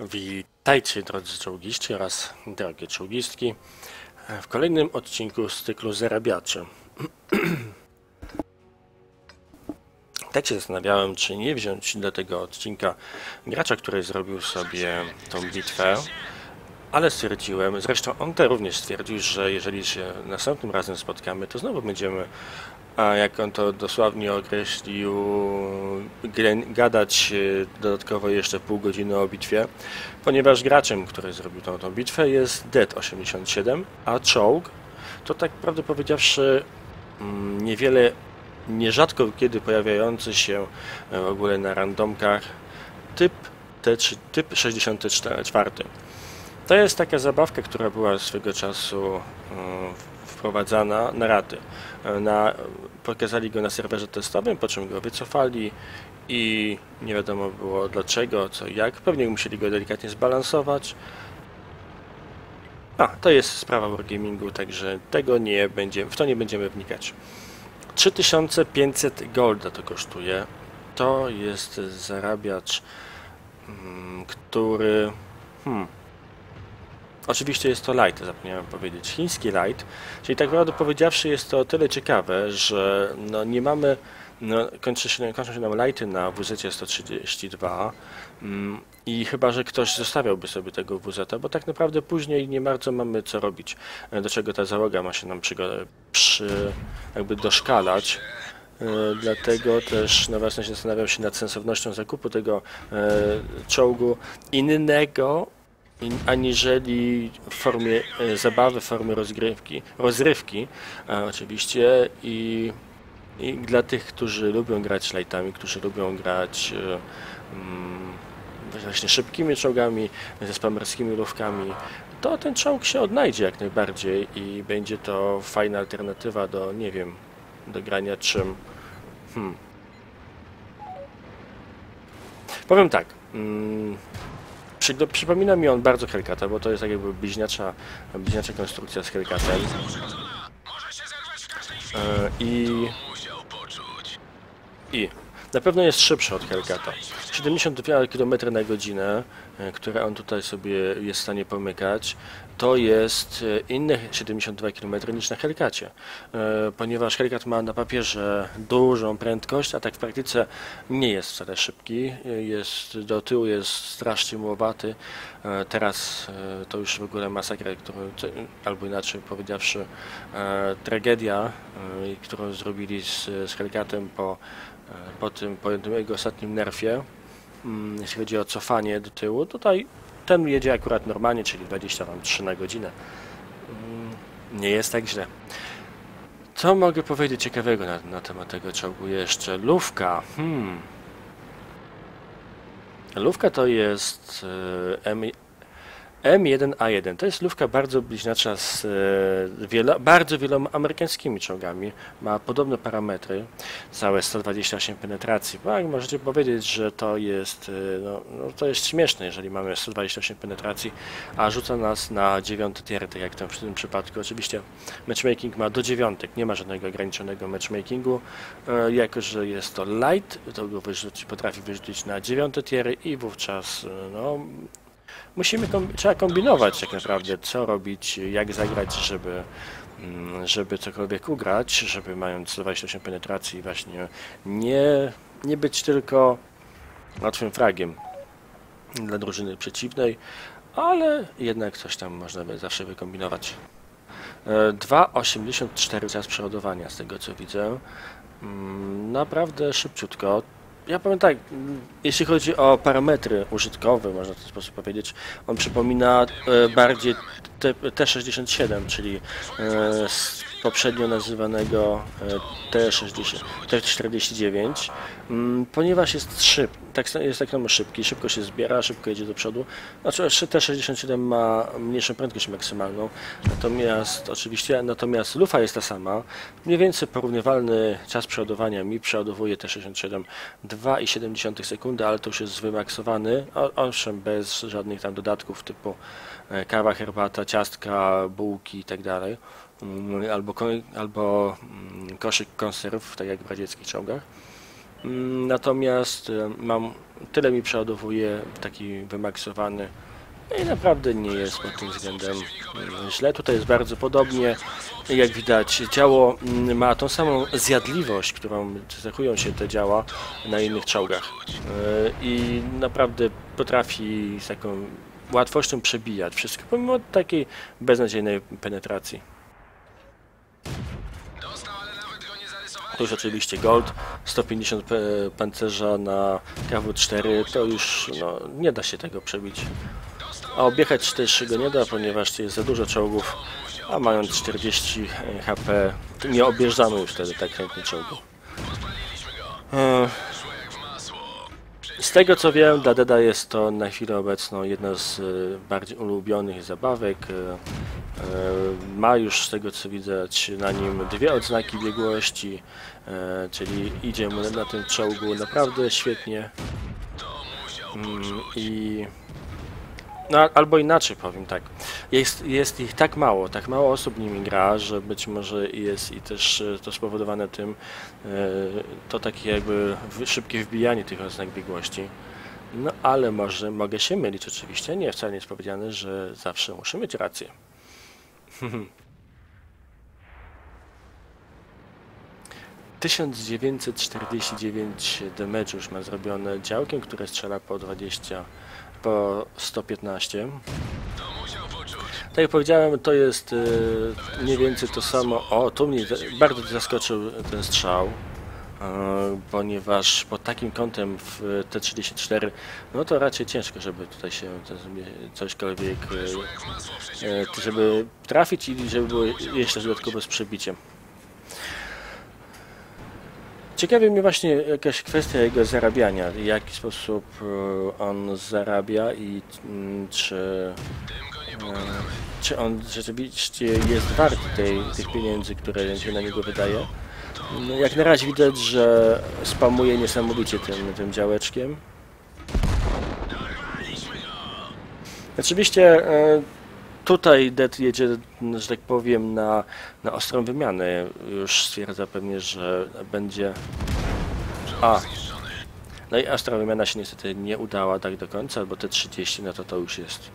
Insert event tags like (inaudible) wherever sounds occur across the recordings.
Witajcie drodzy czołgiści oraz drogie czołgistki w kolejnym odcinku z cyklu Zarabiacze. (clears throat) tak się zastanawiałem, czy nie wziąć do tego odcinka gracza, który zrobił sobie tą bitwę, ale stwierdziłem, zresztą on to również stwierdził, że jeżeli się następnym razem spotkamy, to znowu będziemy a jak on to dosłownie określił, gadać dodatkowo jeszcze pół godziny o bitwie, ponieważ graczem, który zrobił tą, tą bitwę jest Dead87, a czołg to tak prawdę powiedziawszy mm, niewiele, nierzadko kiedy pojawiający się e, w ogóle na randomkach typ T3, typ 64. To jest taka zabawka, która była swego czasu mm, wprowadzana na raty. Na, pokazali go na serwerze testowym, po czym go wycofali i nie wiadomo było dlaczego, co jak. Pewnie musieli go delikatnie zbalansować. A, to jest sprawa Wargamingu, także tego nie będziemy, w to nie będziemy wnikać. 3500 golda to kosztuje. To jest zarabiacz, mm, który... Hmm, Oczywiście jest to light, zapomniałem powiedzieć. Chiński light, czyli tak naprawdę powiedziawszy jest to o tyle ciekawe, że no nie mamy, no kończy się, kończą się nam lighty na WZ 132 mm, i chyba, że ktoś zostawiałby sobie tego WZ, bo tak naprawdę później nie bardzo mamy co robić, do czego ta załoga ma się nam przy, przy jakby doszkalać. E, dlatego też na własność zastanawiam się nad sensownością zakupu tego e, czołgu innego aniżeli w formie e, zabawy, w formie rozgrywki, rozrywki oczywiście i, i dla tych, którzy lubią grać lightami, którzy lubią grać mm, właśnie szybkimi czołgami, ze spamerskimi lówkami, to ten czołg się odnajdzie jak najbardziej i będzie to fajna alternatywa do, nie wiem, do grania czym. Hmm. Powiem tak. Mm, przy, przypomina mi on bardzo Hellcata, bo to jest tak jakby bliźniacza, bliźniacza konstrukcja z Hellcatem. E, I... I... Na pewno jest szybszy od Hellcata. 72 km na godzinę, e, które on tutaj sobie jest w stanie pomykać, to jest e, inne 72 km niż na Hellcacie, e, ponieważ Hellcat ma na papierze dużą prędkość, a tak w praktyce nie jest wcale szybki, jest do tyłu jest strasznie mułowaty. Teraz to już w ogóle masakra, którą, albo inaczej powiedziawszy, tragedia, którą zrobili z, z Hellcatem po po tym, po tym jego ostatnim nerfie, mm, jeśli chodzi o cofanie do tyłu, tutaj ten jedzie akurat normalnie, czyli 23 na godzinę. Mm, nie jest tak źle. Co mogę powiedzieć ciekawego na, na temat tego czołgu jeszcze? Lówka. Hmm. Lówka to jest e, M1A1 to jest lufka bardzo bliźniacza z e, wielo, bardzo wieloma amerykańskimi czołgami. Ma podobne parametry, całe 128 penetracji. Jak możecie powiedzieć, że to jest, e, no, no, to jest śmieszne, jeżeli mamy 128 penetracji, a rzuca nas na dziewiąty tier, tak jak w tym przypadku. Oczywiście matchmaking ma do dziewiątek, nie ma żadnego ograniczonego matchmakingu. E, jako, że jest to light, to go wyrzuci, potrafi wyrzucić na dziewiąte tiery i wówczas no, musimy trzeba kombinować tak naprawdę, co robić, jak zagrać, żeby, mm, żeby cokolwiek ugrać, żeby mając 28 penetracji właśnie nie, nie być tylko łatwym fragiem dla drużyny przeciwnej, ale jednak coś tam można by zawsze wykombinować. 2,84 e, czas przeładowania z tego co widzę. Mm, naprawdę szybciutko ja powiem tak, jeśli chodzi o parametry użytkowe, można w ten sposób powiedzieć, on przypomina e, bardziej T67, czyli e, poprzednio nazywanego e, T60, T49, mm, ponieważ jest szybki, tak, jest tak samo szybki, szybko się zbiera, szybko jedzie do przodu. Znaczy T67 ma mniejszą prędkość maksymalną, natomiast oczywiście, natomiast lufa jest ta sama. Mniej więcej porównywalny czas przeładowania mi przeładowuje T67 2,7 sekundy, ale to już jest wymaksowany, owszem bez żadnych tam dodatków typu kawa, herbata, ciastka, bułki itd. Tak mm, albo, albo mm, koszyk konserw, tak jak w radzieckich czołgach. Mm, Natomiast e, mam tyle mi przeładowuje taki wymaksowany i naprawdę nie jest pod tym względem źle. Tutaj jest bardzo podobnie. Jak widać, działo mm, ma tą samą zjadliwość, którą cechują się te działa na innych czołgach. E, I naprawdę potrafi z taką łatwością przebijać wszystko, pomimo takiej beznadziejnej penetracji. Tu już oczywiście Gold, 150 p- pancerza na KW4, to już no, nie da się tego przebić. A objechać też go nie da, ponieważ jest za dużo czołgów, a mając 40 HP, to nie objeżdżamy już wtedy tak chętnie czołgu. Z tego co wiem, dla Deda jest to na chwilę obecną jedna z e, bardziej ulubionych zabawek. E, e, Ma już z tego co widać na nim dwie odznaki biegłości, czyli idzie mu na tym czołgu naprawdę świetnie. Mm, I no, albo inaczej powiem tak. Jest, jest ich tak mało, tak mało osób nimi gra, że być może jest i też e, to spowodowane tym e, to takie jakby szybkie wbijanie tych oznak biegłości. No ale może mogę się mylić oczywiście. Nie, wcale nie jest powiedziane, że zawsze muszę mieć rację. (laughs) Tysiąc dziewięćset czterdzieści dziewięć damage już ma zrobione działkiem, które strzela po 20, po 115. Tak jak powiedziałem, to jest y, mniej więcej to samo. O, tu mnie bardzo zaskoczył ten strzał, y, ponieważ pod takim kątem w T34, no to raczej ciężko, żeby tutaj się cośkolwiek, y, żeby trafić i żeby było jeszcze dodatkowo z przebiciem. Ciekawi mnie właśnie jakaś kwestia jego zarabiania, w jaki sposób e, on zarabia i mm, czy, e, czy on rzeczywiście jest wart tej, tych pieniędzy, które się na niego wydaje. No, jak na razie widać, że spamuje niesamowicie tym, tym działeczkiem. Oczywiście e, tutaj Dead jedzie, że tak powiem, na, na ostrą wymianę. Już stwierdza pewnie, że będzie. A. No i ostra wymiana się niestety nie udała tak do końca, bo te 30 no to to już jest.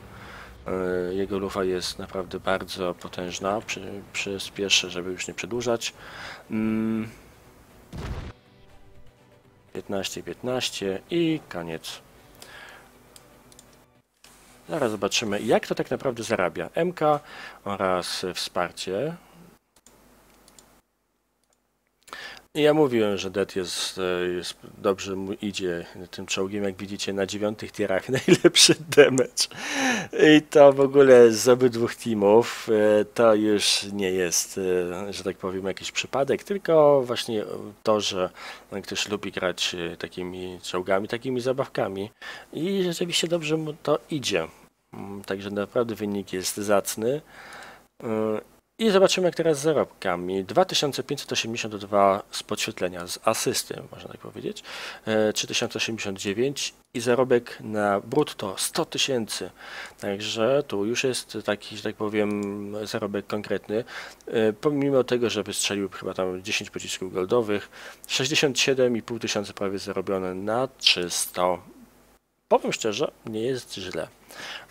e, Jego lufa jest naprawdę bardzo potężna. Przy, przyspieszę, żeby już nie przedłużać. Mm. 15, 15 i koniec. Zaraz zobaczymy, jak to tak naprawdę zarabia. MK oraz wsparcie. I Ja mówiłem, że Dead jest, e, jest dobrze mu idzie tym czołgiem, jak widzicie na dziewiątych tierach (laughs) najlepszy damage. I to w ogóle z obydwu teamów e, to już nie jest, e, że tak powiem, jakiś przypadek, tylko właśnie to, że ktoś lubi grać takimi czołgami, takimi zabawkami i rzeczywiście dobrze mu to idzie. Mm, Także naprawdę wynik jest zacny. I zobaczymy jak teraz z zarobkami. 2582 z podświetlenia, z asysty, można tak powiedzieć. Yy, 3089 i zarobek na brutto 100 tysięcy. Także tu już jest taki, że tak powiem, zarobek konkretny. Yy, Pomimo tego, że wystrzelił chyba tam 10 pocisków goldowych, 67,5 tysiąca prawie zarobione na 300. Powiem szczerze, nie jest źle.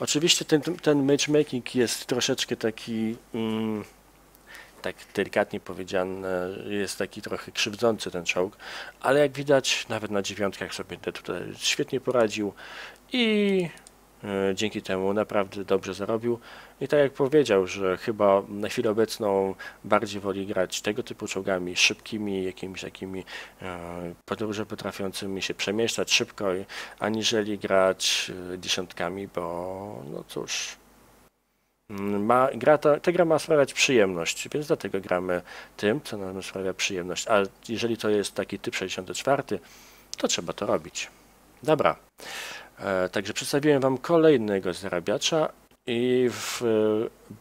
Oczywiście ten, ten matchmaking jest troszeczkę taki, mm, tak delikatnie powiedziane, jest taki trochę krzywdzący ten czołg, ale jak widać nawet na dziewiątkach sobie tutaj świetnie poradził i e, dzięki temu naprawdę dobrze zarobił. I tak jak powiedział, że chyba na chwilę obecną bardziej woli grać tego typu czołgami, szybkimi, jakimiś takimi e, podróże potrafiącymi się przemieszczać szybko, aniżeli grać e, dziesiątkami, bo no cóż, ma, gra ta, ta gra ma sprawiać przyjemność, więc dlatego gramy tym, co nam sprawia przyjemność. A jeżeli to jest taki typ 64, to trzeba to robić. Dobra. E, także przedstawiłem Wam kolejnego zarabiacza i w e,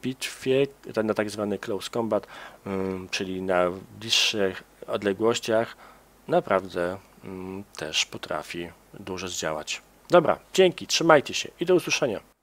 bitwie, na tak zwany close combat, ym, czyli na bliższych odległościach, naprawdę ym, też potrafi dużo zdziałać. Dobra, dzięki, trzymajcie się i do usłyszenia.